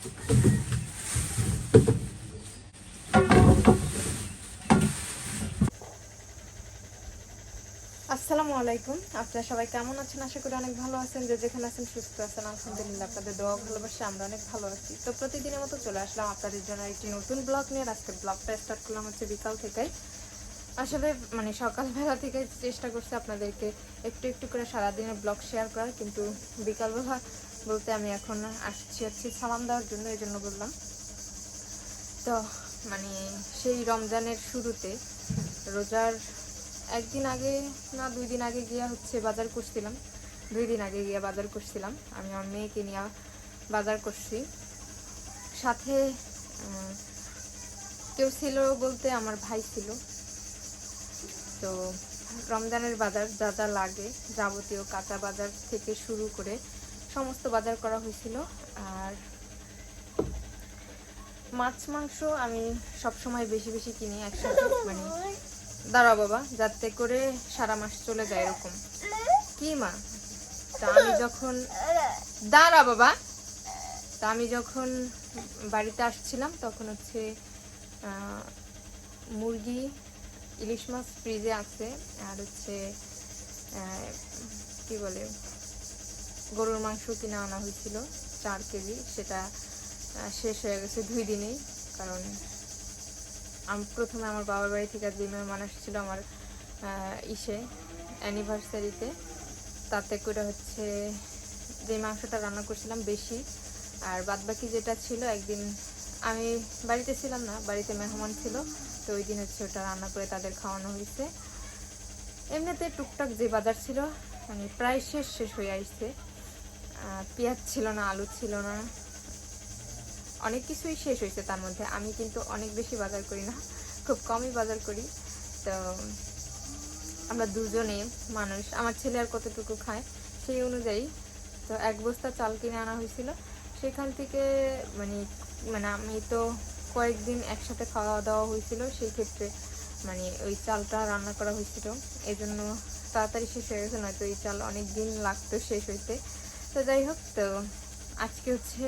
আসসালামু আলাইকুম। আপনারা সবাই কেমন আছেন? আশা করি অনেক ভালো আছেন। যে যেখানে আছেন, সুস্থ আছেন। আলহামদুলিল্লাহ, আপনাদের দোয়া ভালোবাসে আমরা অনেক ভালো আছি। তো প্রতিদিনের মতো চলে আসলাম আপনাদের জন্য একটি নতুন ব্লগ নিয়ে। আর আজকের ব্লগটা স্টার্ট করলাম হচ্ছে বিকাল থেকেই আসলে মানে সকালবেলা থেকে চেষ্টা করছি আপনাদেরকে একটু একটু করে সারাদিনের ব্লগ শেয়ার করার। কিন্তু বিকালবেলা বলতে আমি এখন আসছি হচ্ছে সালাম দেওয়ার জন্য, এই জন্য বললাম। তো মানে সেই রমজানের শুরুতে রোজার একদিন আগে না, দুই দিন আগে গিয়া হচ্ছে বাজার করছিলাম। দুই দিন আগে গিয়া বাজার করছিলাম। আমি আমার মেয়েকে নিয়ে বাজার করছি। সাথে কেউ ছিল বলতে আমার ভাই ছিল। তো রমজানের বাজার যা যা লাগে, যাবতীয় কাঁচা বাজার থেকে শুরু করে সমস্ত বাজার করা হয়েছিল। আর মাছ, মাংস আমি সবসময় বেশি বেশি কিনি একসাথে। মানে দাঁড়া বাবা, যাতে করে সারা মাস চলে যায় এরকম। কি মা? তা আমি যখন দাঁড়া বাবা। তা আমি যখন বাড়িতে আসছিলাম, তখন হচ্ছে মুরগি, ইলিশ মাছ ফ্রিজে আছে। আর হচ্ছে কি বলে? গরুর মাংস কিনে আনা হয়েছিল, চার কেজি। সেটা শেষ হয়ে গেছে দুই দিনেই। কারণ আমি, প্রথমে আমার বাবার বাড়ি থেকে যে মেহমান আসছিল আমার ইসে অ্যানিভার্সারিতে তাতে করে হচ্ছে যে মাংসটা রান্না করছিলাম বেশি। আর বাদবাকি যেটা ছিল, একদিন আমি বাড়িতে ছিলাম না, বাড়িতে মেহমান ছিল, তো ওই দিন হচ্ছে ওটা রান্না করে তাদের খাওয়ানো হয়েছে। এমনিতে টুকটাক যে বাজার ছিল মানে প্রায় শেষ শেষ হয়ে আসছে। পেঁয়াজ ছিল না, আলু ছিল না। অনেক কিছুই শেষ হয়েছে তার মধ্যে। আমি কিন্তু অনেক বেশি বাজার করি না, খুব কমই বাজার করি। তো, আমরা দুজনে মানুষ, আমার ছেলে আর কতটুকু খায় সেই অনুযায়ী। তো এক বস্তা চাল কিনে আনা হয়েছিল। সেখান থেকে মানে মানে আমি তো কয়েকদিন একসাথে খাওয়া দাওয়া হয়েছিল, সেই ক্ষেত্রে মানে ওই চালটা রান্না করা হয়েছিল। এই জন্য তাড়াতাড়ি শেষ হয়ে গেছে, নয়তো এই চাল অনেক দিন লাগতো শেষ হইতে। তো যাই হোক, তো আজকে হচ্ছে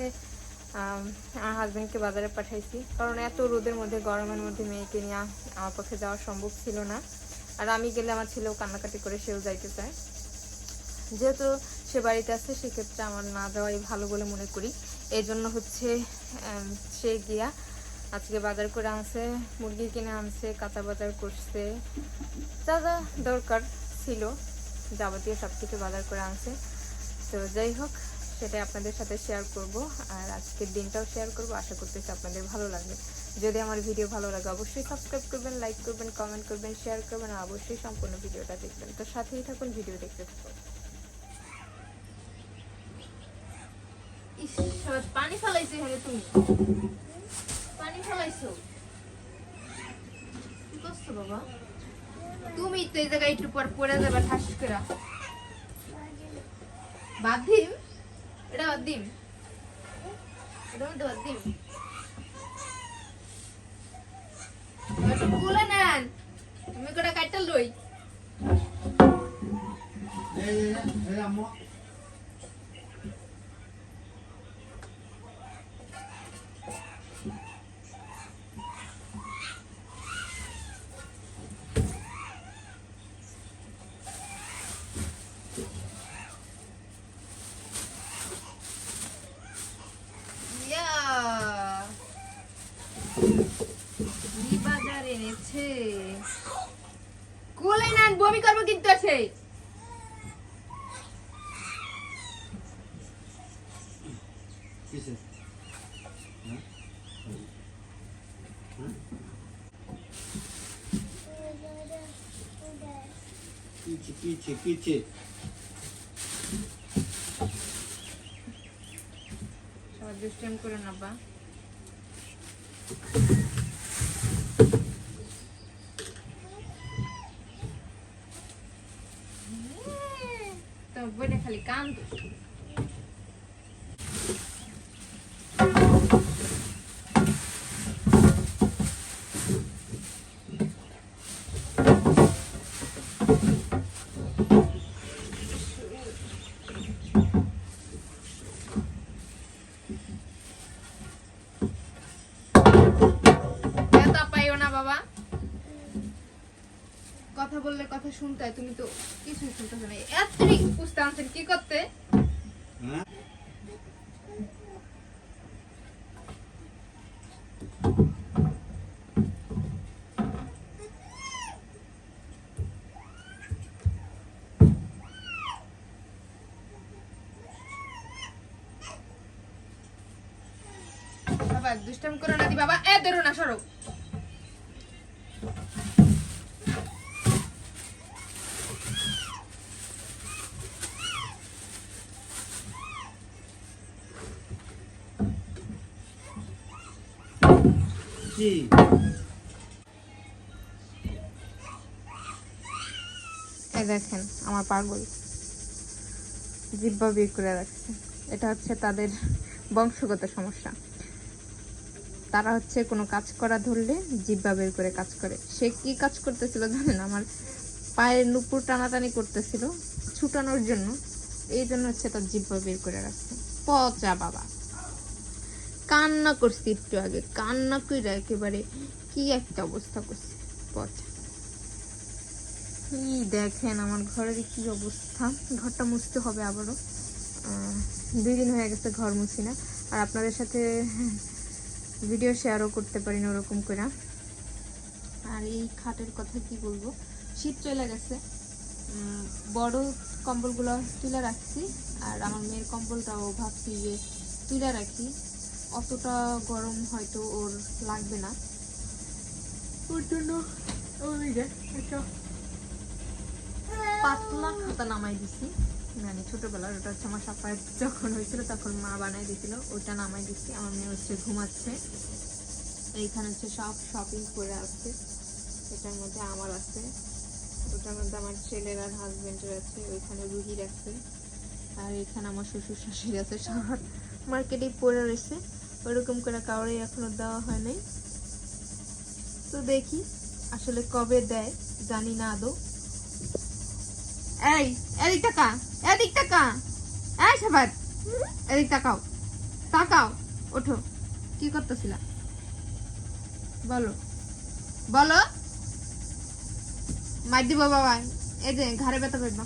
আমার হাজব্যান্ডকে বাজারে পাঠাইছি। কারণ এত রোদের মধ্যে, গরমের মধ্যে মেয়েকে নিয়ে আমার পক্ষে যাওয়া সম্ভব ছিল না। আর আমি গেলে আমার ছেলেও কান্নাকাটি করে সেও যাইতে চায়। যেহেতু সে বাড়িতে আছে, সেক্ষেত্রে আমার না যাওয়াই ভালো বলে মনে করি। এই জন্য হচ্ছে সে গিয়া আজকে বাজার করে আনছে, মুরগি কিনে আনছে, কাঁচা বাজার করছে। যা যা দরকার ছিল, যাবতীয় সব কিছু বাজার করে আনছে। তো যাই হোক, সেটাই আপনাদের সাথে শেয়ার করব। আর আজকের দিনটাও শেয়ার করব। আশা করতেছি আপনাদের ভালো লাগবে। যদি আমার ভিডিও ভালো লাগে, অবশ্যই সাবস্ক্রাইব করবেন লাইক করবেন কমেন্ট করবেন শেয়ার করবেন, আর অবশ্যই সম্পূর্ণ ভিডিওটা দেখবেন। তো সাথেই থাকুন ভিডিও দেখতে থাকুন। পানি ফেলাইছো এখানে তুমি? পানি ফেলাইছো? কি করছ বাবা? তুমি তো এই জায়গায় একটু পর পড়ে যাবে, ঠাস করে বাদ দিম এটা বাদ দিম এটা মধ্যে বাদ দিম খুলে নেন। তুমি কটা কাটটা লই। ইয়া কি বাজার এনেছে কোলে নেন বমি করব কিন্তু আছে কিসে কিছে কিছে কিছে সবাই দুষ্টাইম করে না বা তো বইটা খালি কান শুনতে তুমি তো কিছুই শুনতেছো না। এত বুঝতে আনছেন, কি করতে? বাবা, দুষ্টাম করো না দি বাবা। এ, ধরো না, সরো। জি। দেখেন, আমার পাগল। জিব্বা বের করে রাখছে। এটা হচ্ছে তাদের বংশগত সমস্যা। তারা হচ্ছে কোনো কাজ করা ধরলে জিব্বা বের করে কাজ করে। সে কি কাজ করতেছিল জানেন? আমার পায়ের নুপুর টানাটানি করতেছিল ছুটানোর জন্য। এই জন্য হচ্ছে তার জিব্বা বের করে রাখছে। পচা বাবা। কান্না করছি একটু আগে। কান্না করে একেবারে কি একটা অবস্থা করছে। পচা এই দেখেন আমার ঘরের কি অবস্থা। ঘরটা মুছতে হবে আবারও। দুই দিন হয়ে গেছে ঘর মুছি না। আর আপনাদের সাথে ভিডিও শেয়ারও করতে পারি না ওরকম করে আর এই খাটের কথা কি বলব? শীত চলে গেছে। বড় কম্বলগুলো তুলে রাখছি। আর আমার মেয়ের কম্বলটাও ভাবছি যে তুলে রাখি। অতটা গরম হয়তো ওর লাগবে না। ওর জন্য একটা পাতলা খাতা নামাই দিছি। মানে ছোটবেলার, ওটা হচ্ছে আমার সাপায় যখন হয়েছিল তখন মা বানাই দিছিল ওটা নামাই দিছি। আমার মেয়ে হচ্ছে ঘুমাচ্ছে। এইখানে হচ্ছে সব শপিং করে আসছে। এটার মধ্যে আমার আছে। ওটার মধ্যে আমার ছেলের আর হাজবেন্ডের আছে, ওইখানে রুহির আছে। আর এখানে আমার শ্বশুর শাশুড়ি আছে সব মার্কেটেই পড়ে রয়েছে। ওরকম করে কাউরে এখনও দেওয়া হয় নাই। তো দেখি আসলে কবে দেয়, জানি না আদৌ। এই, এদিক টাকা এদিক টাকা এই সাবাত, এদিক তাকাও তাকাও, ওঠো। কি করতেছিলা? বলো বলো। মার দিব বাবা, এই যে ঘাড়ে ব্যথা পাইবা,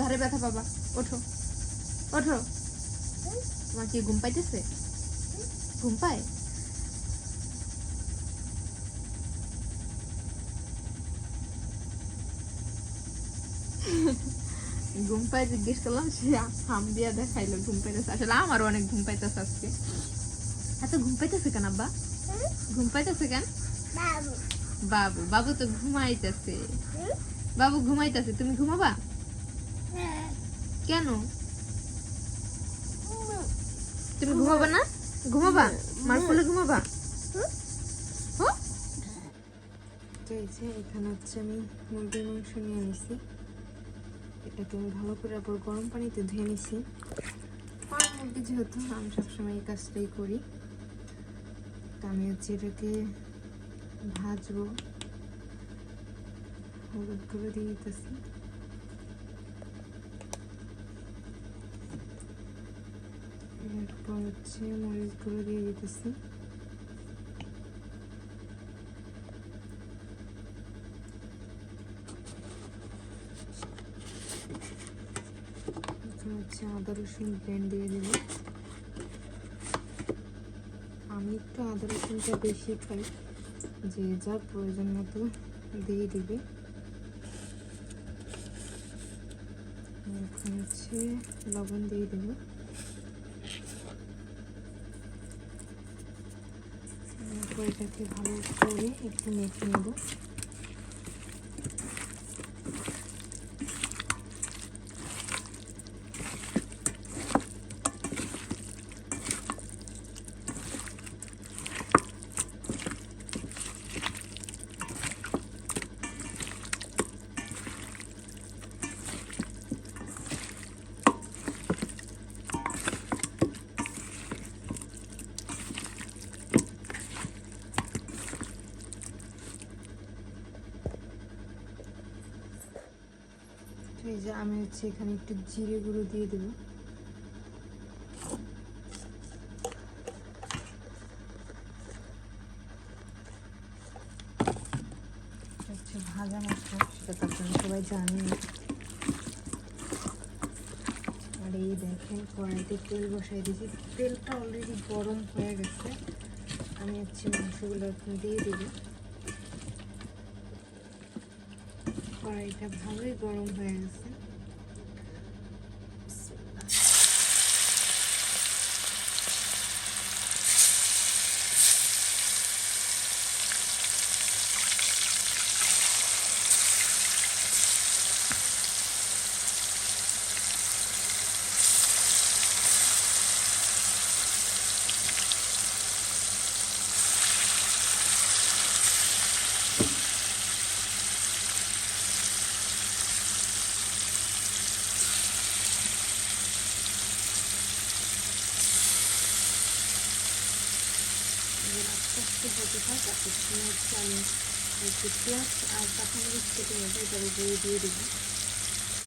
ঘাড়ে ব্যথা পাবা, ওঠো ওঠো। তোমার কি ঘুম পাইতেছে? ঘুম পায়? ঘুম পাই জিজ্ঞেস করলাম সে হাম দিয়া দেখাইলো ঘুম পাইতেছে। আসলে আমারও অনেক ঘুম পাইতেছে আজকে। এত ঘুম পাইতেছে কেন আব্বা? ঘুম পাইতেছে কেন? বাবু। বাবু তো ঘুমাইতেছে। বাবু ঘুমাইতেছে তুমি ঘুমাবা? কেন? তুমি ঘুমাবা না? ঘুমাবা মার কোলে ঘুমাবা? তো এই যে এখানে হচ্ছে আমি মুরগির মাংস নিয়ে নিছি এটাকে আমি ভালো করে আবার গরম পানিতে ধুয়ে নিছি। আর মুরগি যেহেতু আমি সবসময় এই কাজটাই করি। তো আমি হচ্ছে এটাকে ভাজবো। হলুদ দিয়ে দিতেছি। এরপর হচ্ছে মরিচ গুঁড়ো দিয়ে দিতেছি হচ্ছে আদা রসুন ব্লেন্ড দিয়ে দেব আমি একটু আদা রসুনটা বেশি খাই যে যার প্রয়োজন মতো দিয়ে দিবে এখন হচ্ছে লবণ দিয়ে দেব এরপর এটাকে ভালো করে একটু মেখে নেব এই যে আমি হচ্ছে এখানে একটু জিরে গুঁড়ো দিয়ে দেবো। হচ্ছে ভাজা মশলা, সেটা তো আপনারা সবাই জানেন। আর এই দেখেন, কড়াইতে তেল বসাই দিয়েছি। তেলটা অলরেডি গরম হয়ে গেছে। আমি হচ্ছে মাংসগুলো দিয়ে দিব। কড়াইটা ভালোই গরম হয়ে গেছে। পেঁয়াজ আর কাঁচামরিচ কেটে এটা দিয়ে দিয়ে দেবো।